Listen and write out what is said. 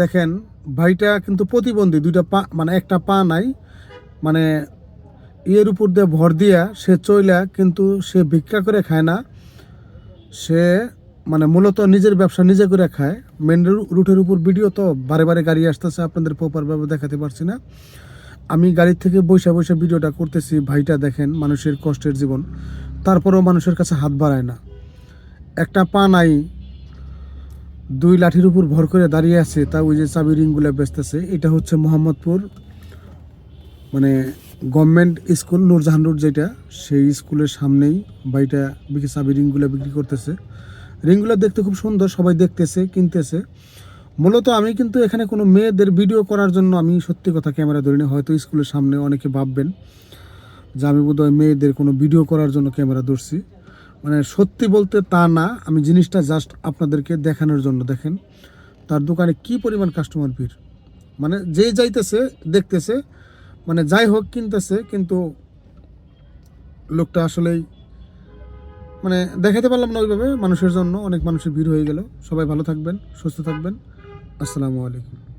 দেখেন, ভাইটা কিন্তু প্রতিবন্ধী, দুইটা পা মানে একটা পা নাই মানে ইয়ের উপর দিয়ে ভর দিয়া সে চইলা কিন্তু সে ভিক্ষা করে খায় না। সে মানে মূলত নিজের ব্যবসা নিজে করে খায়। মেন রুটের উপর ভিডিও তো বারে বারে গাড়ি আসতেছে, আপনাদের প্রপারভাবে দেখাতে পারছি না। আমি গাড়ি থেকে বসে বসে ভিডিওটা করতেছি, ভাইটা দেখেন মানুষের কষ্টের জীবন। তারপরেও মানুষের কাছে হাত বাড়ায় না। একটা পা নাই দুই লাঠির উপর ভর করে দাঁড়িয়ে আছে, তা ওই যে চাবি রিংগুলো বেচতেছে, এটা হচ্ছে মোহাম্মদপুর মানে গভর্নমেন্ট স্কুল নূরজাহান রোড যেটা, সেই স্কুলের সামনেই বাড়িটা বিক্রি, চাবি রিংগুলো বিক্রি করতেছে। রিংগুলো দেখতে খুব সুন্দর, সবাই দেখতেছে, কিনতেছে। মূলত আমি কিন্তু এখানে কোনো মেয়েদের ভিডিও করার জন্য আমি সত্যি কথা ক্যামেরা ধরিনি হয়তো স্কুলের সামনে অনেকে ভাববেন যে আমি বোধহয় মেয়েদের কোনো ভিডিও করার জন্য ক্যামেরা ধরছি। মানে সত্যি বলতে তা না। আমি জিনিসটা জাস্ট আপনাদেরকে দেখানোর জন্য দেখেন। তার দোকানে কি পরিমাণ কাস্টমার ভিড়? মানে যে যাইতেছে, দেখতেছে মানে যাই হোক কিনতেছে, কিন্তু লোকটা আসলেই মানে দেখাতে পারলাম না ওইভাবে। মানুষের জন্য অনেক মানুষের ভিড় হয়ে গেল। সবাই ভালো থাকবেন, সুস্থ থাকবেন। আসসালামু আলাইকুম।